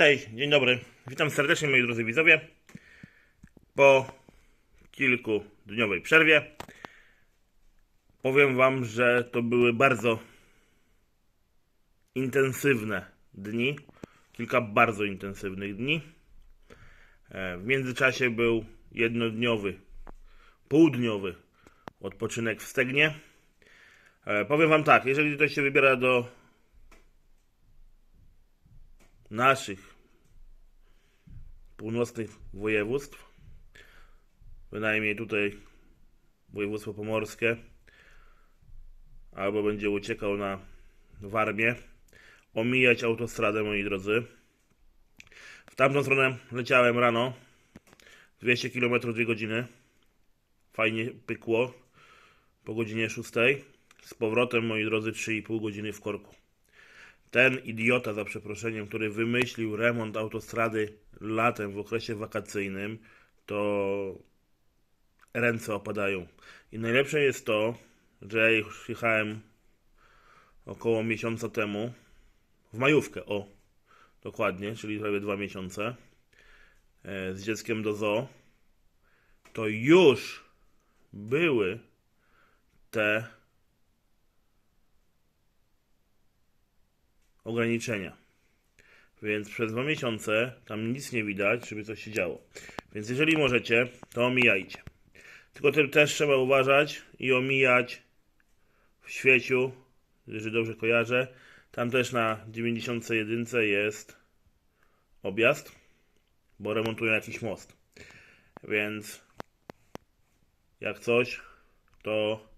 Cześć, dzień dobry. Witam serdecznie moi drodzy widzowie. Po kilkudniowej przerwie powiem wam, że to były bardzo intensywne dni. Kilka bardzo intensywnych dni. E, W międzyczasie był jednodniowy, półdniowy odpoczynek w Stegnie. E, Powiem wam tak, jeżeli ktoś się wybiera do naszych północnych województw, bynajmniej tutaj województwo pomorskie, albo będzie uciekał na Warmię, omijać autostradę, moi drodzy. W tamtą stronę leciałem rano, 200 km 2 godziny, fajnie pykło, po godzinie 6, z powrotem, moi drodzy, 3,5 godziny w korku ten idiota, za przeproszeniem, który wymyślił remont autostrady latem w okresie wakacyjnym, to ręce opadają. I najlepsze jest to, że już jechałem około miesiąca temu, w majówkę, o, dokładnie, czyli prawie dwa miesiące, e, z dzieckiem do zoo, to już były te ograniczenia. Więc przez dwa miesiące tam nic nie widać, żeby coś się działo. Więc jeżeli możecie, to omijajcie. Tylko te- też trzeba uważać i omijać w świeciu, jeżeli dobrze kojarzę. Tam też na 91 jest objazd, bo remontują jakiś most. Więc jak coś, to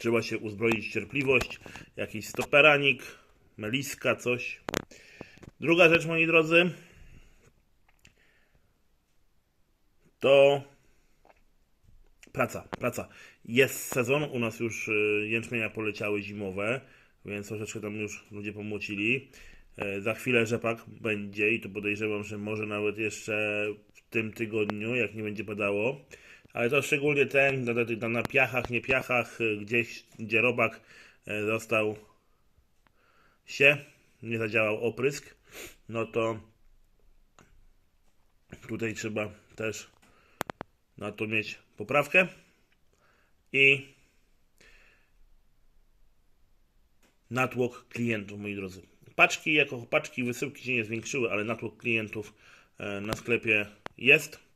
Trzeba się uzbroić w cierpliwość, jakiś stoperanik, meliska, coś. Druga rzecz, moi drodzy, to praca, praca. Jest sezon, u nas już y, jęczmienia poleciały zimowe, więc troszeczkę tam już ludzie pomłocili. E, Za chwilę rzepak będzie i to podejrzewam, że może nawet jeszcze w tym tygodniu, jak nie będzie padało. Ale to szczególnie ten na, na, na piachach, nie piachach, y, gdzieś, gdzie robak został się, nie zadziałał oprysk, no to tutaj trzeba też na to mieć poprawkę i natłok klientów, moi drodzy. Paczki jako paczki, wysyłki się nie zwiększyły, ale natłok klientów e, na sklepie jest.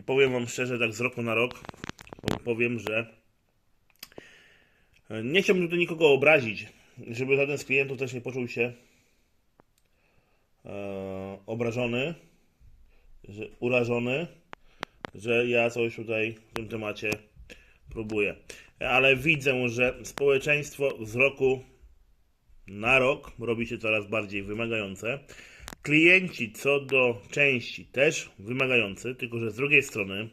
I powiem Wam szczerze, tak z roku na rok, po- powiem, że e, nie chciałbym tutaj nikogo obrazić, żeby żaden z klientów też nie poczuł się e, obrażony, że, urażony, że ja coś tutaj w tym temacie próbuję. Ale widzę, że społeczeństwo z roku na rok robi się coraz bardziej wymagające. Klienci co do części też wymagający, tylko że z drugiej strony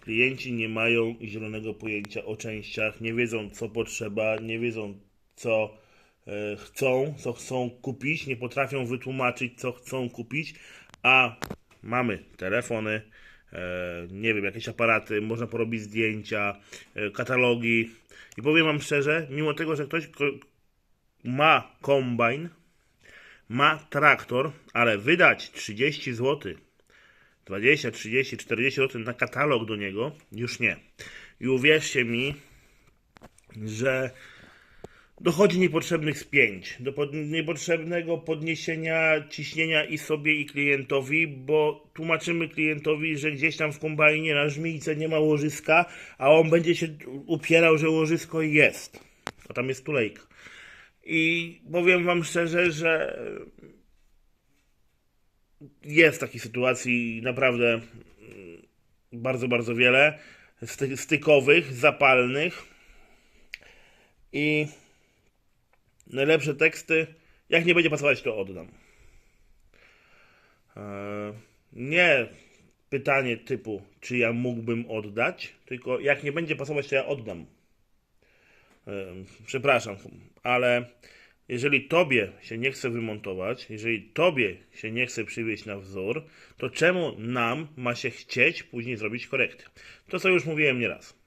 klienci nie mają zielonego pojęcia o częściach, nie wiedzą co potrzeba, nie wiedzą co e, chcą, co chcą kupić, nie potrafią wytłumaczyć co chcą kupić, a mamy telefony, e, nie wiem, jakieś aparaty, można porobić zdjęcia, e, katalogi. I powiem Wam szczerze, mimo tego, że ktoś ma kombajn, ma traktor, ale wydać 30 zł, 20, 30, 40 zł na katalog do niego, już nie. I uwierzcie mi, że dochodzi niepotrzebnych spięć, do pod, niepotrzebnego podniesienia ciśnienia i sobie i klientowi, bo tłumaczymy klientowi, że gdzieś tam w kombajnie na żmijce nie ma łożyska, a on będzie się upierał, że łożysko jest. A tam jest tulejka. I powiem Wam szczerze, że jest takich sytuacji naprawdę mm, bardzo, bardzo wiele sty- stykowych, zapalnych i najlepsze teksty, jak nie będzie pasować, to oddam. Eee, Nie pytanie typu, czy ja mógłbym oddać, tylko jak nie będzie pasować, to ja oddam. Przepraszam, ale jeżeli tobie się nie chce wymontować, jeżeli tobie się nie chce przywieźć na wzór, to czemu nam ma się chcieć później zrobić korekty? To co już mówiłem nieraz.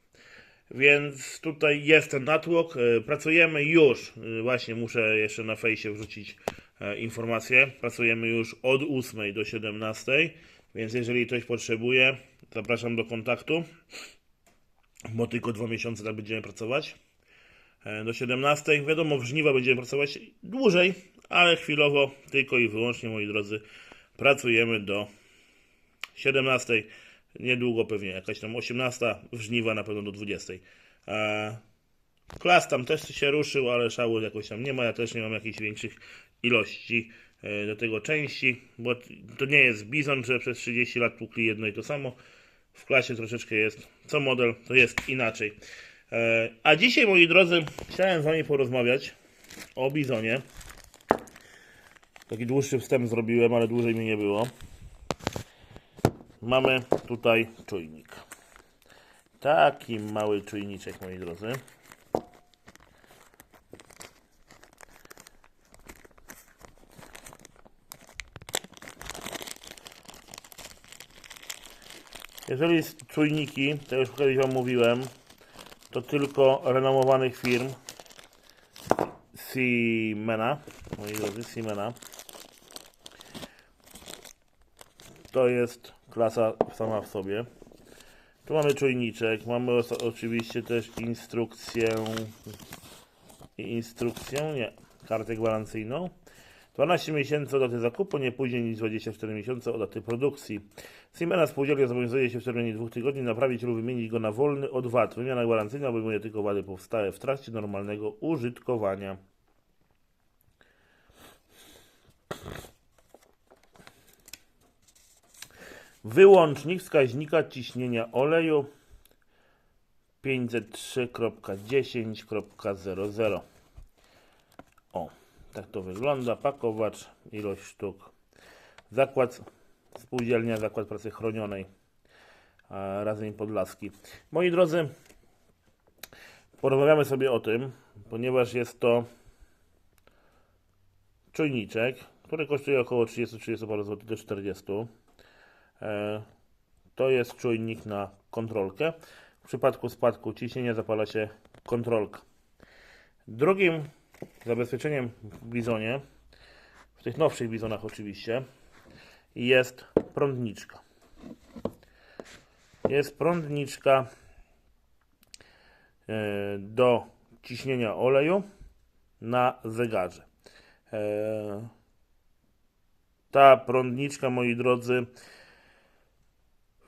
Więc tutaj jest ten natłok. e, Pracujemy już. e, Właśnie muszę jeszcze na fejsie wrzucić e, informacje. Pracujemy już od 8 do 17, więc jeżeli ktoś potrzebuje, zapraszam do kontaktu, bo tylko dwa miesiące tak będziemy pracować. E, Do 17. Wiadomo, w żniwa będziemy pracować dłużej, ale chwilowo tylko i wyłącznie, moi drodzy, pracujemy do 17. Niedługo pewnie jakaś tam 18. W żniwa na pewno do 20. E, Klas tam też się ruszył, ale szału jakoś tam nie ma. Ja też nie mam jakichś większych ilości e, do tego części, bo to nie jest bizon, że przez 30 lat tłukli jedno i to samo. W klasie troszeczkę jest, co model, to jest inaczej. E, A dzisiaj, moi drodzy, chciałem z Wami porozmawiać o bizonie. Taki dłuższy wstęp zrobiłem, ale dłużej mi nie było. Mamy tutaj czujnik. Taki mały czujniczek, moi drodzy. Jeżeli czujniki, to już kiedyś Wam mówiłem, to tylko renomowanych firm Siemena, moi drodzy, Siemena. To jest klasa sama w sobie. Tu mamy czujniczek, mamy oczywiście też instrukcję instrukcję, nie, kartę gwarancyjną. 12 miesięcy od daty zakupu, nie później niż 24 miesiące od daty produkcji. Siemena Spółdzielnia zobowiązuje się w terminie dwóch tygodni naprawić lub wymienić go na wolny od wad. Wymiana gwarancyjna obejmuje tylko wady powstałe w trakcie normalnego użytkowania. Wyłącznik wskaźnika ciśnienia oleju 503.10.00 O, tak to wygląda. Pakowacz, ilość sztuk. Zakład spółdzielnia, zakład pracy chronionej a, Radzeń Podlaski. Moi drodzy, porozmawiamy sobie o tym, ponieważ jest to czujniczek, który kosztuje około 30-30 parę złotych do 40. E, To jest czujnik na kontrolkę. W przypadku spadku ciśnienia zapala się kontrolka. Drugim zabezpieczeniem w bizonie, w tych nowszych bizonach oczywiście, jest prądniczka. Jest prądniczka e, do ciśnienia oleju na zegarze. E, Ta prądniczka, moi drodzy,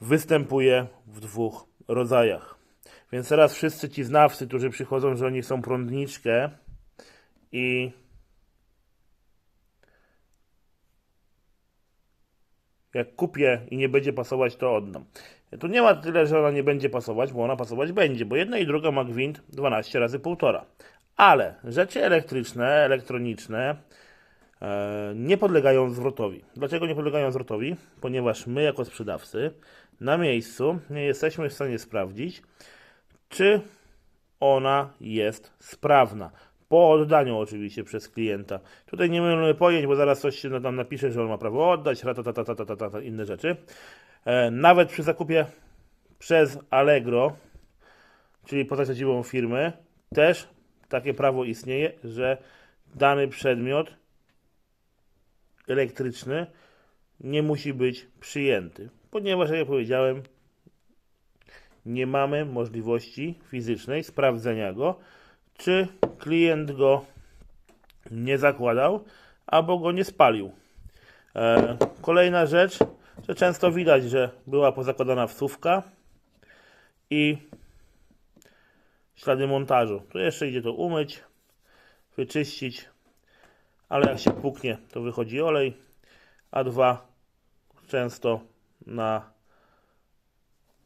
występuje w dwóch rodzajach. Więc teraz wszyscy ci znawcy, którzy przychodzą, że oni chcą prądniczkę i jak kupię i nie będzie pasować, to oddam. Tu nie ma tyle, że ona nie będzie pasować, bo ona pasować będzie, bo jedna i druga ma gwint 12 razy 1,5. Ale rzeczy elektryczne, elektroniczne e, nie podlegają zwrotowi. Dlaczego nie podlegają zwrotowi? Ponieważ my, jako sprzedawcy, na miejscu nie jesteśmy w stanie sprawdzić, czy ona jest sprawna. Po oddaniu oczywiście przez klienta. Tutaj nie mamy pojęć, bo zaraz coś się tam napisze, że on ma prawo oddać, ratatatatata, inne rzeczy. E, nawet przy zakupie przez Allegro, czyli pozaciwą firmy, też takie prawo istnieje, że dany przedmiot elektryczny nie musi być przyjęty, ponieważ, jak ja powiedziałem, nie mamy możliwości fizycznej sprawdzenia go, czy klient go nie zakładał, albo go nie spalił. E, kolejna rzecz, że często widać, że była pozakładana wsówka i ślady montażu. Tu jeszcze idzie to umyć, wyczyścić, ale jak się puknie, to wychodzi olej, a dwa często na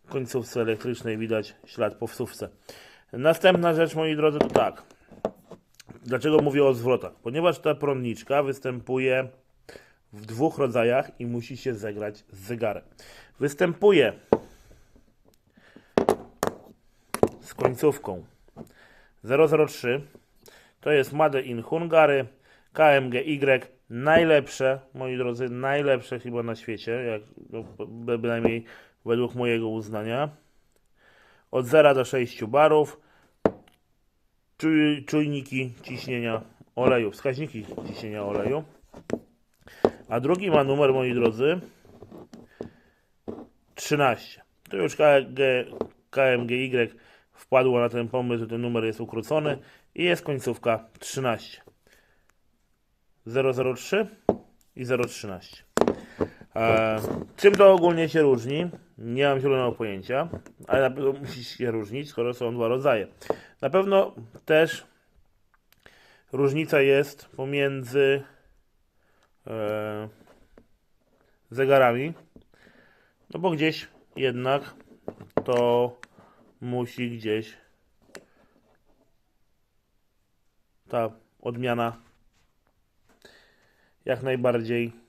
końcówce elektrycznej widać ślad po wsówce. Następna rzecz, moi drodzy, to tak. Dlaczego mówię o zwrotach? Ponieważ ta prądniczka występuje w dwóch rodzajach i musi się zegrać z zegarem. Występuje z końcówką 003. To jest Made in Hungary, KMGY. Najlepsze, moi drodzy, najlepsze chyba na świecie, jak, no, bynajmniej według mojego uznania. Od 0 do 6 barów. Czuj, czujniki ciśnienia oleju, wskaźniki ciśnienia oleju. A drugi ma numer, moi drodzy, 13. To już KMGY wpadło na ten pomysł, że ten numer jest ukrócony i jest końcówka 13. 003 i 013. E, czym to ogólnie się różni? Nie mam zielonego pojęcia, ale na pewno musi się różnić, skoro są dwa rodzaje. Na pewno też różnica jest pomiędzy e, zegarami, no bo gdzieś jednak to musi gdzieś ta odmiana jak najbardziej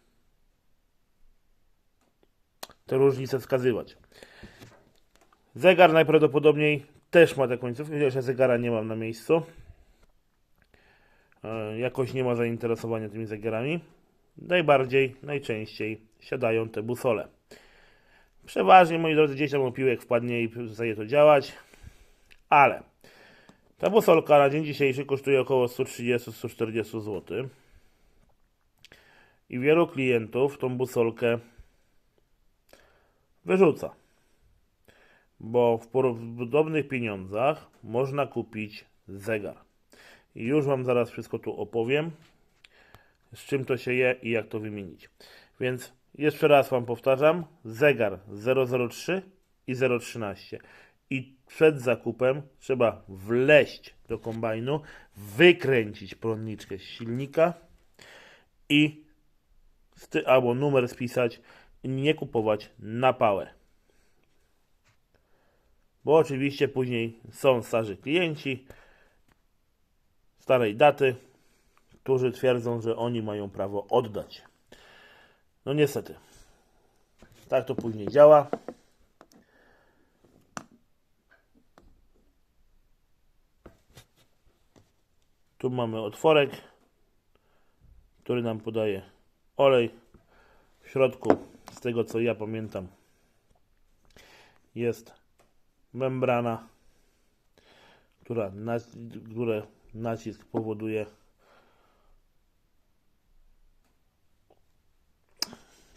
te różnice wskazywać. Zegar najprawdopodobniej też ma tę końcówkę, chociaż ja zegara nie mam na miejscu. E, Jakoś nie ma zainteresowania tymi zegarami. Najbardziej, najczęściej siadają te busole. Przeważnie, moi drodzy, gdzieś tam opiłek wpadnie i przestaje to działać, ale ta busolka na dzień dzisiejszy kosztuje około 130-140 zł. I wielu klientów tą busolkę wyrzuca. Bo w podobnych pieniądzach można kupić zegar. I już Wam zaraz wszystko tu opowiem, z czym to się je i jak to wymienić. Więc jeszcze raz Wam powtarzam, zegar 003 i 013. I przed zakupem trzeba wleść do kombajnu, wykręcić prądniczkę z silnika i sty, albo numer spisać nie kupować na pałę. Bo oczywiście później są starzy klienci starej daty, którzy twierdzą, że oni mają prawo oddać. No niestety. Tak to później działa. Tu mamy otworek, który nam podaje olej. W środku, tego co ja pamiętam, jest membrana, która, na, które nacisk powoduje.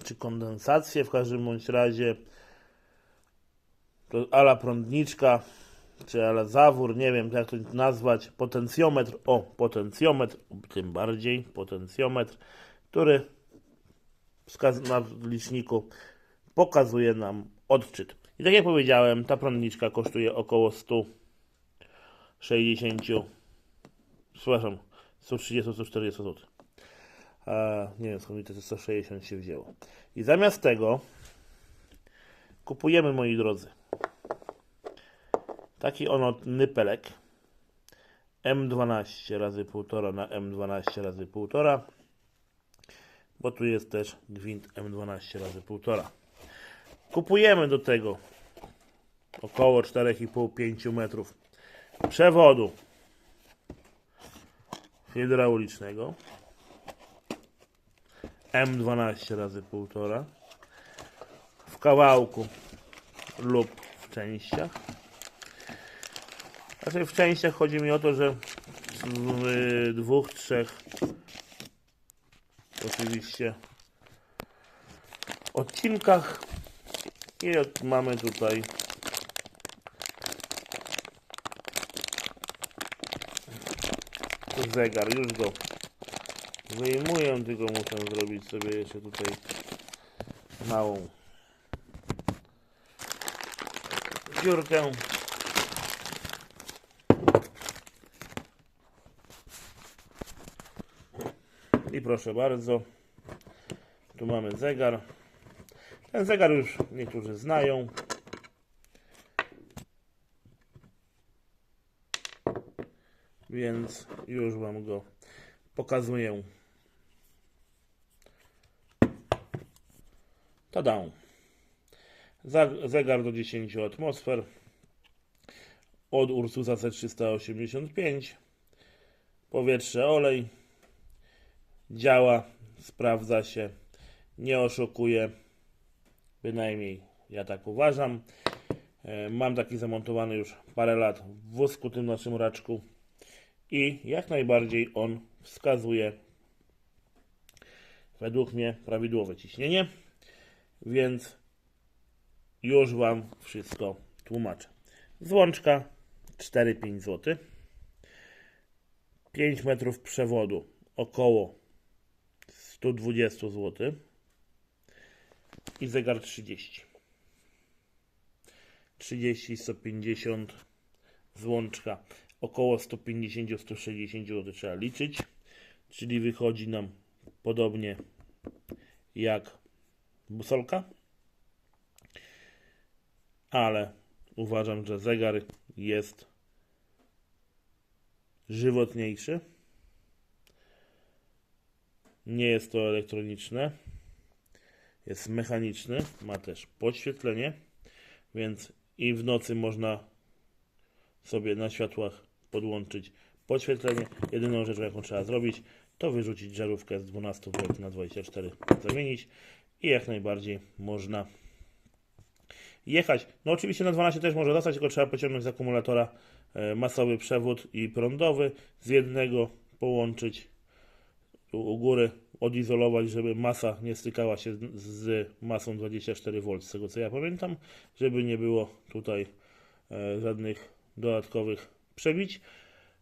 Czy kondensację w każdym bądź razie? To ala prądniczka czy ala zawór, nie wiem jak to nazwać, potencjometr, o potencjometr, tym bardziej potencjometr, który na liczniku pokazuje nam odczyt. I tak jak powiedziałem, ta prądniczka kosztuje około 160 przepraszam, 130-140 zł. A, nie wiem skąd mi te 160 się wzięło. I zamiast tego kupujemy, moi drodzy, taki ono nypelek M12 razy 1,5 na M12 razy 1,5 bo tu jest też gwint M12 razy 1,5 kupujemy do tego około 4,5-5 metrów przewodu hydraulicznego M12 razy 1,5 w kawałku lub w częściach. Znaczy w częściach chodzi mi o to, że w dwóch, trzech oczywiście odcinkach i mamy tutaj zegar, już go wyjmuję, tylko muszę zrobić sobie jeszcze tutaj małą dziurkę. Proszę bardzo, tu mamy zegar. Ten zegar już niektórzy znają. Więc już Wam go pokazuję. Tada. Zegar do 10 atmosfer od Ursusa C385. Powietrze, olej. Działa, sprawdza się, nie oszukuje. Bynajmniej ja tak uważam. E, mam taki zamontowany już parę lat w wózku tym naszym raczku i jak najbardziej on wskazuje według mnie prawidłowe ciśnienie, więc już Wam wszystko tłumaczę. Złączka 4-5 zł. 5 metrów przewodu około 120 zł. I zegar 30. 30, 150 złączka około 150-160 zł trzeba liczyć. Czyli wychodzi nam podobnie jak busolka. Ale uważam, że zegar jest żywotniejszy. Nie jest to elektroniczne. Jest mechaniczny. Ma też podświetlenie. Więc i w nocy można sobie na światłach podłączyć podświetlenie. Jedyną rzeczą, jaką trzeba zrobić, to wyrzucić żarówkę z 12 V na 24, zamienić i jak najbardziej można jechać. No oczywiście na 12 też może dostać, tylko trzeba pociągnąć z akumulatora e, masowy przewód i prądowy, z jednego połączyć u góry, odizolować, żeby masa nie stykała się z, masą 24V, z tego co ja pamiętam, żeby nie było tutaj e, żadnych dodatkowych przebić.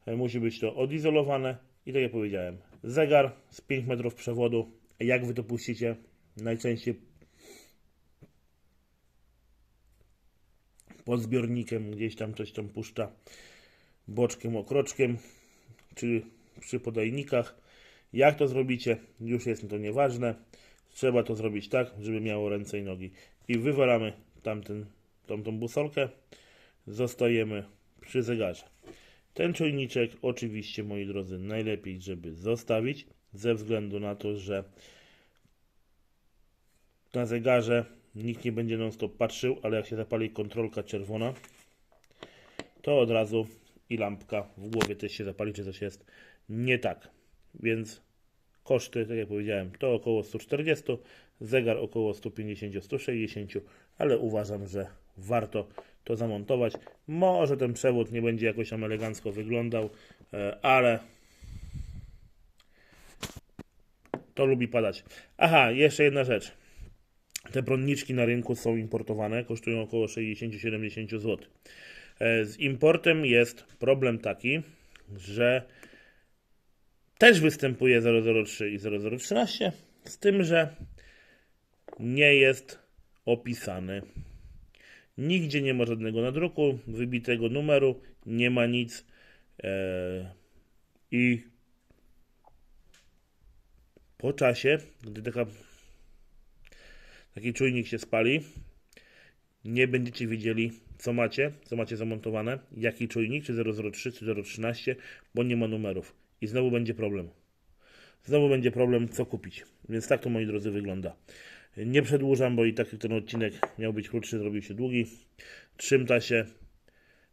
E, Musi być to odizolowane i tak jak powiedziałem, zegar z 5 metrów przewodu, jak wy to puścicie, najczęściej pod zbiornikiem, gdzieś tam coś tam puszcza boczkiem, okroczkiem, czy przy podajnikach. Jak to zrobicie, już jest to nieważne. Trzeba to zrobić tak, żeby miało ręce i nogi. I wywalamy tamten, tamtą busolkę. Zostajemy przy zegarze. Ten czujniczek oczywiście, moi drodzy, najlepiej, żeby zostawić, ze względu na to, że na zegarze nikt nie będzie non stop patrzył, ale jak się zapali kontrolka czerwona, to od razu i lampka w głowie też się zapali, czy coś jest nie tak. Więc koszty, tak jak powiedziałem, to około 140, zegar około 150-160, ale uważam, że warto to zamontować. Może ten przewód nie będzie jakoś tam elegancko wyglądał, e, ale to lubi padać. Aha, jeszcze jedna rzecz. Te prądniczki na rynku są importowane, kosztują około 60-70 zł. E, Z importem jest problem taki, że też występuje 003 i 0013, z tym, że nie jest opisany. Nigdzie nie ma żadnego nadruku, wybitego numeru, nie ma nic e, i po czasie, gdy taka, taki czujnik się spali, nie będziecie wiedzieli, co macie, co macie zamontowane, jaki czujnik, czy 003, czy 013, bo nie ma numerów. I znowu będzie problem. Znowu będzie problem, co kupić. Więc tak to, moi drodzy, wygląda. Nie przedłużam, bo i tak ten odcinek miał być krótszy, zrobił się długi. Trzymta się.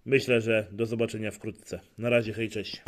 Myślę, że do zobaczenia wkrótce. Na razie, hej, cześć.